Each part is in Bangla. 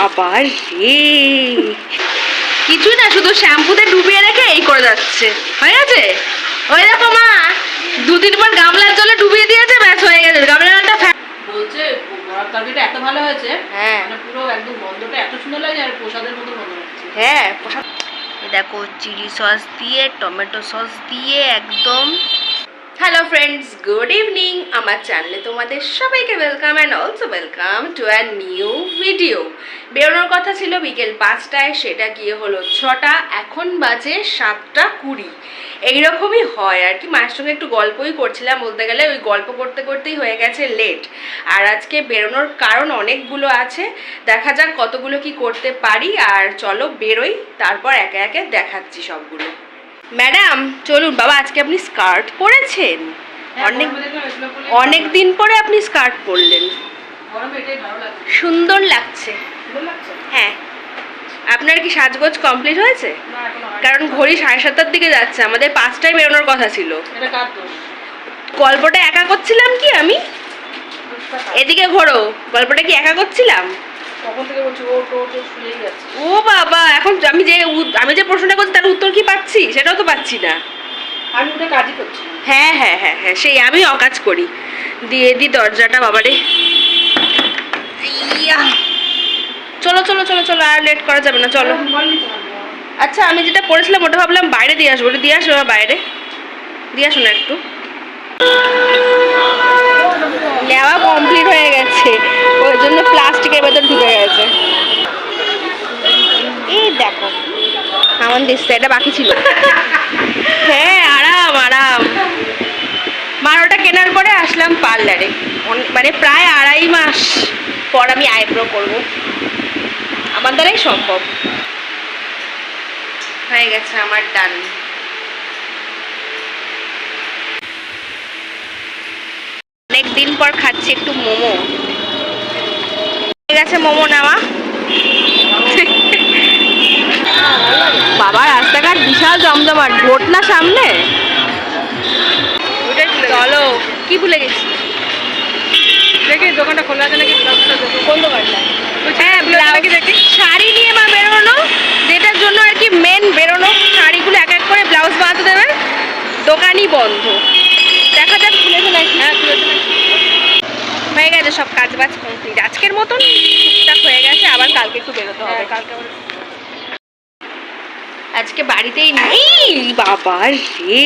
বাবা রে। কিছুই না শুধু শ্যাম্পুতে ডুবিয়ে রেখে এই করে যাচ্ছে। হয়ে গেছে? ওই দেখো মা দু তিনবার গামলার জলে ডুবিয়ে দিয়েছে ব্যাস হয়ে গেছে। গামলাটা বলছে বড়ার তরকারিটা এত ভালো হয়েছে হ্যাঁ। মানে পুরো একদম গন্ধটা এত সুন্দর লাগে আর প্রসাদের মতো গন্ধ হ্যাঁ প্রসাদ- দেখো চিলি সস দিয়ে টমেটো সস দিয়ে একদম হ্যালো ফ্রেন্ডস গুড ইভিনিং আমার চ্যানেলে তোমাদের সবাইকে welcome and also welcome to an new video বেরোনোর কথা ছিল বিকেল পাঁচটায়, সেটা গিয়ে হলো ছটা, এখন বাজে সাতটা কুড়ি। এইরকমই হয় আর কি। মায়ের সঙ্গে একটু গল্পই করছিলাম, বলতে গেলে ওই গল্প করতে করতেই হয়ে গেছে লেট আর আজকে বেরোনোর কারণ অনেকগুলো আছে। দেখা যাক কতগুলো কি করতে পারি। আর চলো বেরোই, তারপর একে একে দেখাচ্ছি সবগুলো। ম্যাডাম চলুন বাবা আজকে আপনি স্কার্ট পরেছেন। হ্যাঁ, অনেক অনেক দিন পরে আপনি স্কার্ট পরলেন। সুন্দর লাগছে। হ্যাঁ। আপনার কি সাজগোজ কমপ্লিট হয়েছে। কারণ ঘড়ি সাড়ে সাতটার দিকে যাচ্ছে আমাদের পাঁচটায় বেরোনোর কথা ছিল। গল্পটা একা করছিলাম কি আমি? এদিকে ঘোরো গল্পটা কি একা করছিলাম? ও বাবা এখন আমি যে আমি যে প্রশ্নটা করছি তার উত্তর কি পাচ্ছি? সেটাও তো পাচ্ছি না। আমি ওটা কাজই করছি হ্যাঁ হ্যাঁ হ্যাঁ হ্যাঁ সেই আমি অকাজ করি। দিয়ে দি দরজাটা বাবারে। ইয়া। চলো চলো চলো চলো আর লেট করা যাবে না চলো। আচ্ছা আমি যেটা পড়েছিলাম ওটা ভাবলাম বাইরে দিয়ে আসব ওটা দিয়ে আসব বাইরে। দিয়ে আসো না একটু। নেওয়া কমপ্লিট হয়ে গেছে। ওই জন্য প্লাস্টিকের ভেতর ঢুকে গেছে। দেখো। আমার দিচ্ছে এটা বাকি ছিল। হ্যাঁ আরাম আরাম। বারোটা কেনার পরে আসলাম পার্লারে মানে প্রায় আড়াই মাস পর আমি আইব্রো করব। আমার দ্বারাই সম্ভব। হয়ে গেছে আমার ডান অনেক দিন পর খাচ্ছি একটু মোমো। হয়ে গেছে মোমো নেওয়া। বাবা রাস্তাঘাট বিশাল জমজমাট। ভোট না সামনে? চলো কি ভুলে গেছি? দেখি দোকানটা খোলা আছে নাকি? কোন দোকানটা? হ্যাঁ শাড়ি নিয়ে মা বেরোনো যেটার জন্য আর কি মেন বেরোনো। শাড়িগুলো এক এক করে ব্লাউজ বানাতে দেবে। দোকানই বন্ধ। দেখা যাক খুলেছে নাকি? হ্যাঁ খুলেছে নাকি? হয়ে গেছে সব কাজ বাজ কমপ্লিট আজকের মতন টুকটাক হয়ে গেছে আবার কালকে একটু বেরোতে হবে। হ্যাঁ কালকে আবার আজকে বাড়িতেই নেই বাবা রে।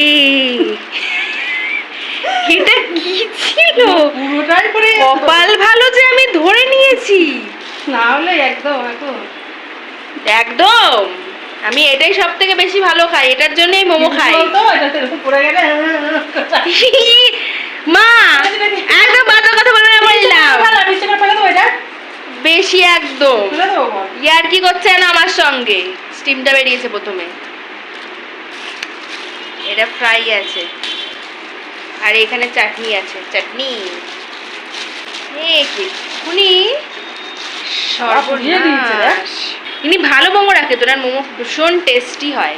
এটা কি ছিল? পুরোটাই পরে কপাল ভালো যে আমি ধরে নিয়েছি। না হলে একদম এখন একদম? আমি এটাই সব থেকে বেশি ভালো খাই এটার জন্যই মোমো খাই। এরকম পড়ে গেলে মা একদম বাজে কথা বলে না বললাম বেশি একদম। ইয়ার কি করছে না আমার সঙ্গে? স্টিমটা বেরিয়েছে প্রথমে। এটা ফ্রাই আছে। আর এখানে চাটনি আছে। চাটনি? উনি। সর্বনাশ। ইনি ভালো মোমো রাখে তোর মোমো ভীষণ টেস্টি হয়।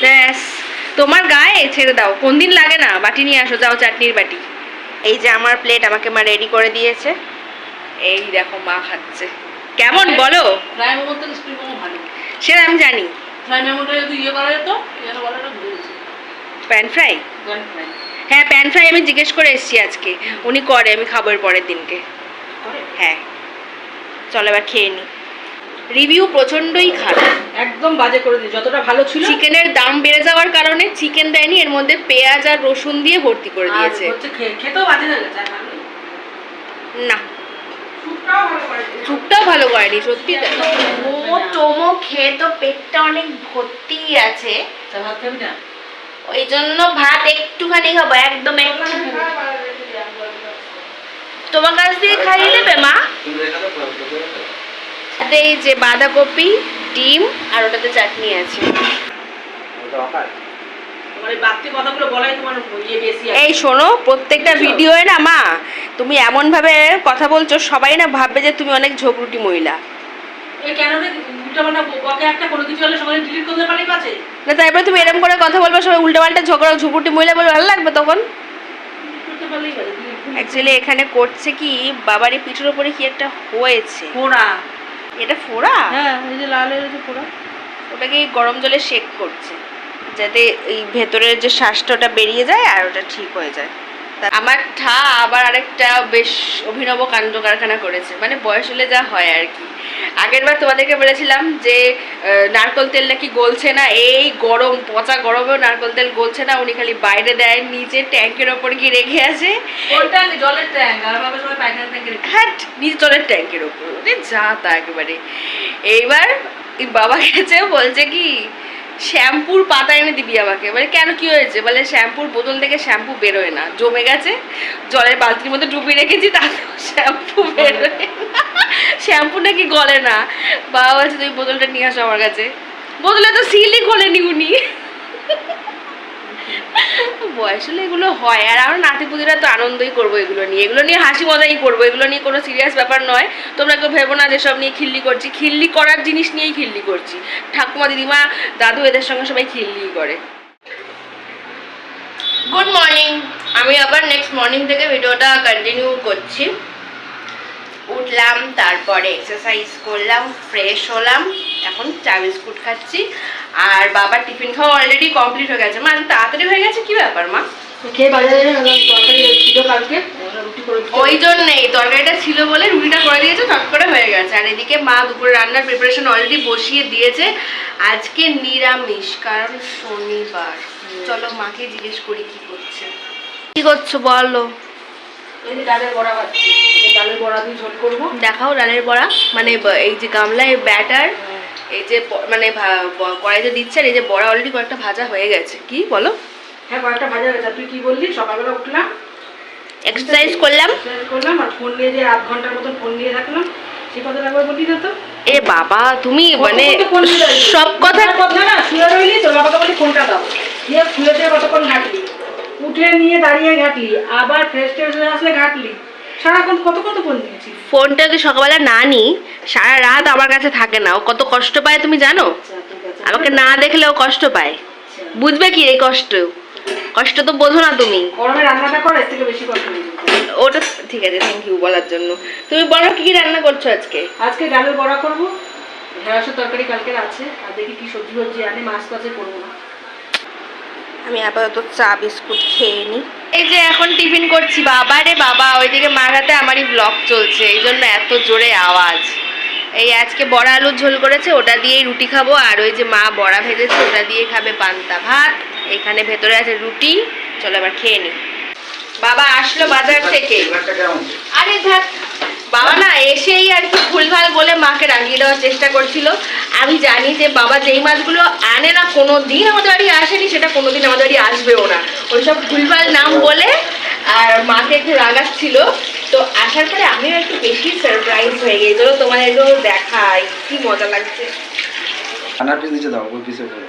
ব্যাস। তোমার গায়ে? ছেড়ে দাও। কোন দিন লাগে না? বাটি নিয়ে আসো যাও চাটনির বাটি। এই যে আমার প্লেট আমাকে মা রেডি করে দিয়েছে। এই দেখো মা খাচ্ছে। কেমন বলো? সেটা আমি জানি। ইয়ে ইয়ে প্যান ফ্রাই হ্যাঁ প্যান ফ্রাই আমি জিজ্ঞেস করে এসেছি আজকে। উনি করে আমি খাব এর পরের দিনকে। হ্যাঁ। চলো এবার খেয়ে নি। রিভিউ প্রচণ্ডই খারাপ। একদম বাজে করে দিই যতটা ভালো ছিল চিকেনের দাম বেড়ে যাওয়ার কারণে চিকেন দেয়নি এর মধ্যে পেঁয়াজ আর রসুন দিয়ে ভর্তি করে দিয়েছে। খেতেও বাজে নেই। না। স্যুপটাও ভালো করেনি সত্যি তাই। মোমো টোমো খেয়ে তো পেটটা অনেক ভর্তি আছে? ওই জন্য ভাত একটুখানি খাব একদম একটু তোমার কাছ দিয়ে খাইয়ে দেবে মা? এই যে বাঁধাকপি ডিম আর ওটাতে চাটনি আছে। এই তোমার ইয়ে। এই শোনো প্রত্যেকটা? ভিডিওয়ে না মা তুমি এমন ভাবে কথা বলছো সবাই না ভাববে যে তুমি অনেক ঝগড়ুটি মহিলা। এই না তারপরে তুমি এরকম করে কথা বলবে সবাই উল্টোপাল্টা ঝগড়া ঝুকুটি মহিলা বলে ভালো লাগবে তখন? অ্যাকচুয়ালি এখানে করছে কি বাবারই পিঠের ওপরে কি একটা হয়েছে। ফোড়া। এটা ফোড়া? হ্যাঁ এই যে লাল হয়েছে ফোড়া। ওটাকে গরম জলে শেক করছে? যাতে এই ভেতরের যে শ্বাসটা বেরিয়ে যায় আর ওটা ঠিক হয়ে যায়। আমার ঠা আবার আরেকটা বেশ অভিনব কাণ্ড কারখানা করেছে। মানে বয়স হলে যা হয় আর কি। আগের বার তোমাদেরকে বলেছিলাম যে নারকোল তেল নাকি গলছে না এই গরম পচা গরমেও নারকোল তেল গলছে না উনি খালি বাইরে দেয় নিচে ট্যাঙ্কের ওপর গিয়ে রেখে আসে। জলের ট্যাঙ্ক হ্যাঁ নিজ জলের ট্যাঙ্কের ওপর। যা তা একেবারে। এইবার বাবা গেছে বলছে কি শ্যাম্পুর পাতা এনে দিবি আমাকে। বলে, কেন? কি হয়েছে? বলে, শ্যাম্পুর বোতল থেকে শ্যাম্পু বেরোয় না। জমে গেছে। জলের বালতির মধ্যে ডুবি রেখেছি, তাতেও শ্যাম্পু বেরোয় শ্যাম্পু নাকি গলে না। বাবা বলছে, তুই বোতলটা নিয়ে আসো আমার কাছে। বোতলে তো সিলই খোলেনি উনি। বয়স হলে এগুলো হয়। আর আমরা নাতিপুতিরা তো আনন্দই করব এগুলো নিয়ে। এগুলো নিয়ে হাসি মজাই করব। এগুলো নিয়ে কোনো সিরিয়াস ব্যাপার নয়। তোমরা কেউ ভেবো না যেসব নিয়ে খিল্লি করছি। খিল্লি করার জিনিস নিয়েই খিল্লি করছি। ঠাকুমা, দিদিমা, দাদু এদের সঙ্গে সবাই খিল্লি করে। গুড মর্নিং আমি আবার নেক্সট মর্নিং থেকে ভিডিওটা কন্টিনিউ করছি। উঠলাম তারপরে এক্সারসাইজ করলাম ফ্রেশ হলাম এখন চা বিস্কুট খাচ্ছি। আর বাবার টিফিন খাওয়া অলরেডি কমপ্লিট হয়ে গেছে। মা তাড়াতাড়ি হয়ে গেছে? কি ব্যাপার মা? ওই জন্যই তরকারিটা ছিল বলে রুটিটা করে দিয়েছে চট করে হয়ে গেছে। আর এদিকে মা দুপুরে রান্নার প্রিপারেশন অলরেডি বসিয়ে দিয়েছে। আজকে নিরামিষ কারণ শনিবার। চলো মাকে জিজ্ঞেস করি কি করছে। কি করছ বলো। ডালের বড়া এই ডালের বড়া দিয়ে ঝোল করব। দেখাও ডালের বড়া। মানে এই যে গামলায় ব্যাটার এই যে মানে কড়াইতে দিচ্ছে আর এই যে বড়া অলরেডি কয়েকটা ভাজা হয়ে গেছে। কি বলো? হ্যাঁ কয়েকটা ভাজা আর তুই কি বললি? সকালবেলা উঠলাম। এক্সারসাইজ করলাম। করলাম আর ফোন নিয়ে যে আধ ঘণ্টার মতন ফোন নিয়ে থাকলাম। সে কথাটা একবার বললি না তো। এ বাবা তুমি মানে? সব কথা কথা না শুয়ে রইলি তোর বাবাকে বলি ফোনটা দাও। দিয়ে শুয়ে দিয়ে কতক্ষণ ঘাটলি? উঠে নিয়ে দাঁড়িয়ে ঘাটলি আবার ফ্রেশ ট্রেশ হয়ে আসলে ঘাটলি। সারাক্ষণ কত কত ফোন দিয়েছিস ফোনটা যদি সকালবেলা না নিই সারা রাত আমার কাছে থাকে না। ও কত কষ্ট পায় তুমি জানো? আচ্ছা আমাকে না দেখলে ও কষ্ট পায়। আচ্ছা। বুঝবে কি এই কষ্ট? কষ্ট তো বোঝো না তুমি। গরমে রান্নাটা কর এর থেকে বেশি কষ্ট ওটা ঠিক আছে থ্যাংক ইউ বলার জন্য। তুমি বলো কি কি রান্না করছ আজকে? আজকে ডালের বড়া করব। ঢেঁড়সের তরকারি কালকের আছে। আর দেখি কি সবজি সবজি আনে মাছ তো আছে করব না। আমি আপাতত চা বিস্কুট খেয়ে নিই এই যে এখন টিফিন করছি, বাবা রে বাবা, ওইদিকে মারাতে আমারই ব্লগ চলছে, এই জন্য এত জোরে আওয়াজ। এই আজকে বড়া আলুর ঝোল করেছে, ওটা দিয়েই রুটি খাব, আর ওই যে মা বড়া ভেজেছে, ওটা দিয়ে খাবে পান্তা ভাত। এখানে ভেতরে আছে রুটি, চলো এবার খেয়ে নিই বাবা আসলো বাজার থেকে। আরে থাক বাবা না এসেই আর কি ভুলভাল বলে মাকে রাগিয়ে দেওয়ার চেষ্টা করছিল। আমি জানি যে বাবা যেই মাছগুলো আনে না কোনো দিন আমাদের বাড়ি আসেনি সেটা কোনো দিন আমাদের বাড়ি আসবেও না। ওইসব ভুলভাল নাম বলে আর মাকে একটু রাগাচ্ছিল তো আসার পরে আমিও একটু বেশি সারপ্রাইজ হয়ে গিয়ে চলো তোমাদের একটু দেখাই কি মজা লাগছে। খানার পিস নিচে দাও ওই পিসে করো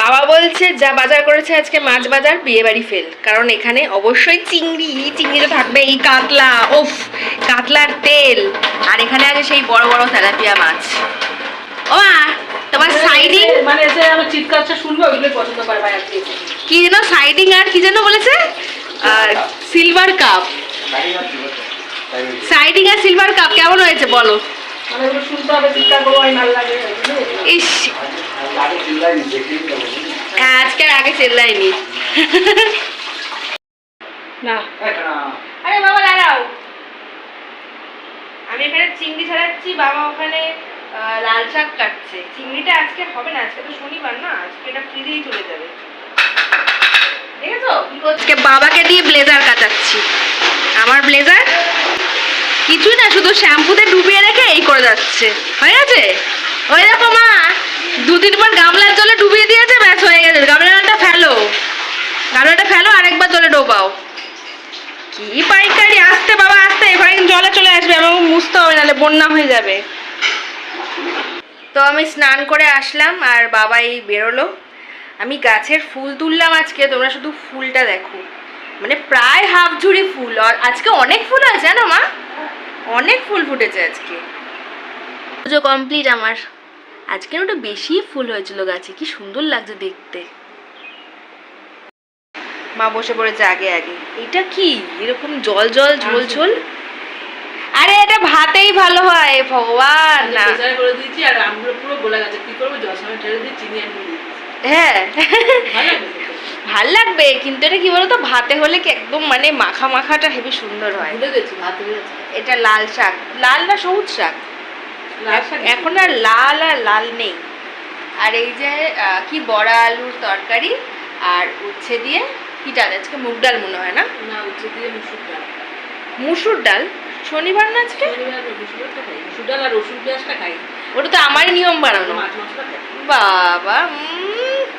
বাবা বলছে যা বাজার করেছে আজকে মাছ বাজার বিয়ে বাড়ি ফেল। কারণ এখানে অবশ্যই চিংড়ি চিংড়ি তো থাকবে এই কাতলা ওফ কাতলার তেল। আর এখানে আছে সেই বড় বড় তেলাপিয়া মাছ। ও মা তোমার সাইডিং মানে এসে আমার চিৎকারটা শুনবে ওইগুলোই পছন্দ করে ভাই আজকে কি যেন সাইডিং আর কি যেন বলেছে? আর সিলভার কাপ সাইডিং আর সিলভার কাপ কেমন হয়েছে বলো? মানে শুনতে হবে চিৎকার করব ভালো লাগে? ইস হ্যাঁ, আজকে আগে চেল্লাইনি। আরে বাবা দাঁড়াও। আমি এখানে চিংড়ি ছাড়াচ্ছি বাবা ওখানে লাল শাক কাটছে। চিংড়িটা আজকে হবে না আজকে তো শনিবার না আজকে এটা ফ্রিজেই চলে যাবে। বাবাকে দিয়ে ব্লেজার কাটাচ্ছি। আমার ব্লেজার? কিছুই না শুধু শ্যাম্পুতে ডুবিয়ে রেখে এই করে যাচ্ছে। হয়ে গেছে? ওই দেখো মা। দু তিনবার গামলার জলে ডুবিয়ে দিয়েছে, ব্যাস হয়ে গেছে। গামলাটা ফেলো। গামলাটা ফেলো, আরেকবার জলে ডোবাও। কি পাইকারি, আসতে বাবা, আসতে। এবার জলে চলে আসবে, আমাকে মুছতে হবে, নাহলে বন্যা হয়ে যাবে। তো আমি স্নান করে আসলাম, আর বাবা এই বেরোলো। আমি গাছের ফুল তুললাম আজকে, তোমরা শুধু ফুলটা দেখো। মানে প্রায় হাফ ঝুড়ি ফুল আজকে অনেক ফুল আছে জানো মা? অনেক ফুল ফুটেছে আজকে। পুজো কমপ্লিট আমার। আজকে ওটা বেশি ফুল হয়েছিল গাছে কি সুন্দর লাগছে দেখতে। মা বসে পড়েছে আগে আগে। এটা কি? এরকম জল জল ঝোল ঝোল? আরে এটা ভাতেই ভালো হয় ভগবান! না। প্রেসারে করে দিয়েছি আর আমগুলো পুরো গলে গেছে কি করব? জল সময় ঢেলে দিয়ে চিনি আমি হ্যাঁ। ভালো লাগবে কিন্তু এটা কি বলতো? ভাতে হলে কি একদম মানে মাখা মাখাটা হেবি সুন্দর হয়। এটা লাল শাক। লাল না সবুজ শাক? এখন আর লাল আর লাল নেই। আর এই যে কি বড়া আলুর তরকারি আর উচ্ছে দিয়ে কি ডাল? আজকে মুগ ডাল মনে হয় না? না উচ্ছে দিয়ে মুসুর ডাল। মুসুর ডাল? শনিবার না আজকে? মুসুর ডাল আর রসুন পেঁয়াজটা খাই। ওটা তো আমারই নিয়ম বানানো। বাবা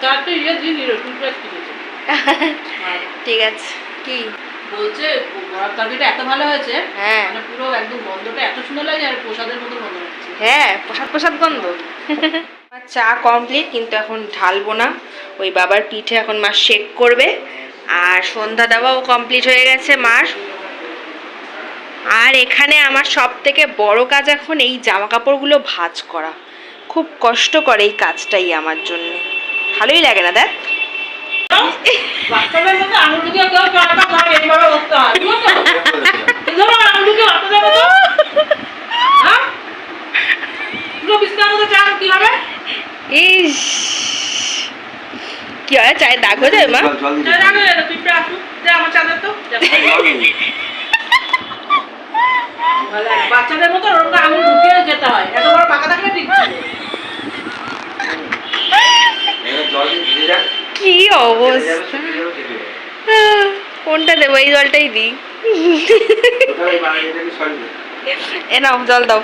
তার তো ইয়ে রসুন পেঁয়াজ ঠিক আছে। কি? বলছে বড়ার তরকারিটা এত ভালো হয়েছে হ্যাঁ। মানে পুরো একদম গন্ধটা এত সুন্দর লাগে আর প্রসাদের মতো গন্ধ লাগছে। হ্যাঁ প্রসাদ প্রসাদ গন্ধ। চা কমপ্লিট কিন্তু এখন ঢালবো না। ওই বাবার পিঠে এখন মা শেক করবে। আর সন্ধ্যা দেওয়াও কমপ্লিট হয়ে গেছে মার। আর এখানে আমার সব থেকে বড় কাজ এখন এই জামা কাপড়গুলো ভাঁজ করা। খুব কষ্ট করে এই কাজটাই আমার জন্য। ভালোই লাগে না দেখ বাচ্চাদের মতো আঙুল ঢুকে কেউ চড়াটা খাবে এইভাবে করতে হয় বুঝলো তো? এই ধরো আঙুল ঢুকে বাচ্চাদের মতো হ্যাঁ পুরো বিছনার মতো চান কি হবে ইস কি হয় চায় দাগ হয়ে যায় মা জল জল দিতে যা জানো এটা পিঁপড়ে আসুক যে আমার চাঁদের তো যা। জল দিতে। ভালো লাগে। বাচ্চাদের মতো ওরকম আঙুল ঢুকিয়ে যেতে হয় এত বড় পাকা থাকলে ঠিক ছিল। এবার জল দিয়ে ভিজে যাক। কি অবস্থা হয়ে কোনটা দেবো এই জলটাই দিই। এ নাও জল দাও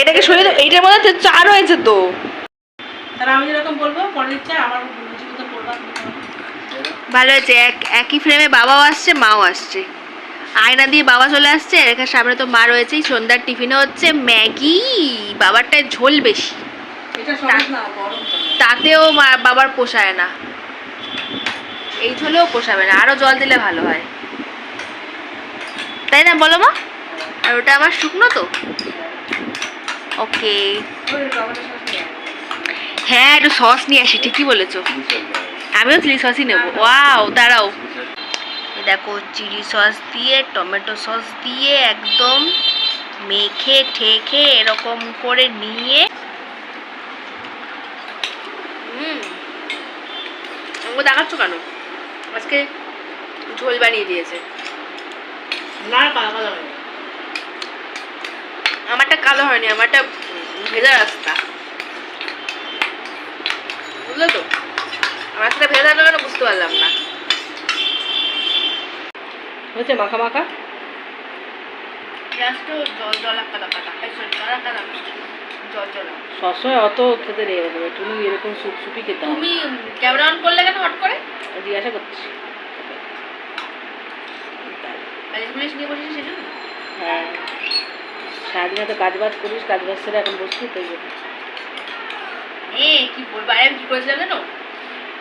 এটাকে সরিয়ে এইটার মধ্যে চা চার হয়েছে তো তাহলে আমি যেরকম বলব পরের ইচ্ছা আমার রুচি করবা ভালো হয়েছে এক একই ফ্রেমে বাবাও আসছে মাও আসছে। আয়না দিয়ে বাবা চলে আসছে এখানে সামনে তো মা রয়েছেই সন্ধ্যার টিফিনে হচ্ছে ম্যাগি বাবারটায় ঝোল বেশি। তাতেও মা বাবার পোষায় না। এই ঝোলেও পোষাবে না আরও জল দিলে ভালো হয়। তাই না বলো মা? আর ওটা আবার শুকনো তো? ওকে হ্যাঁ একটু সস নিয়ে আসি, ঠিকই বলেছ। আমিও চিলি সসই নেব। ওয়াও, দাঁড়াও। দেখো, চিলি সস দিয়ে, টমেটো সস দিয়ে একদম মেখে ঠেকে এরকম করে নিয়ে আমাকে দেখাচ্ছ কেন? আজকে ঝোল বানিয়ে দিয়েছে। না, কালা আমারটা কালো হয়নি, আমারটা ভেজা রাস্তা। বুঝলে তো? আমার সাথে ভেজা থাকলে বুঝতে পারলাম না। হচ্ছে মাখা মাখা? সবসময় অত খেতে হবে তুমি এরকম সুপ সুপি খেতে তুমি ক্যামেরা অন করলে কেন হট করে? জিজ্ঞাসা করছি। হ্যাঁ। সারাদিন কাজ বাজ করিস কাজ বাজ সেরে এখন বসছি তো এ, কি বলব? আরে আমি কি করেছিলাম জানো?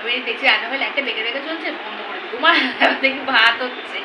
আমি দেখছি রান্না হলে একটা বেঁকে বেঁকে চলছে, বন্ধ করে দেবো মা, দেখি ভাত হচ্ছে।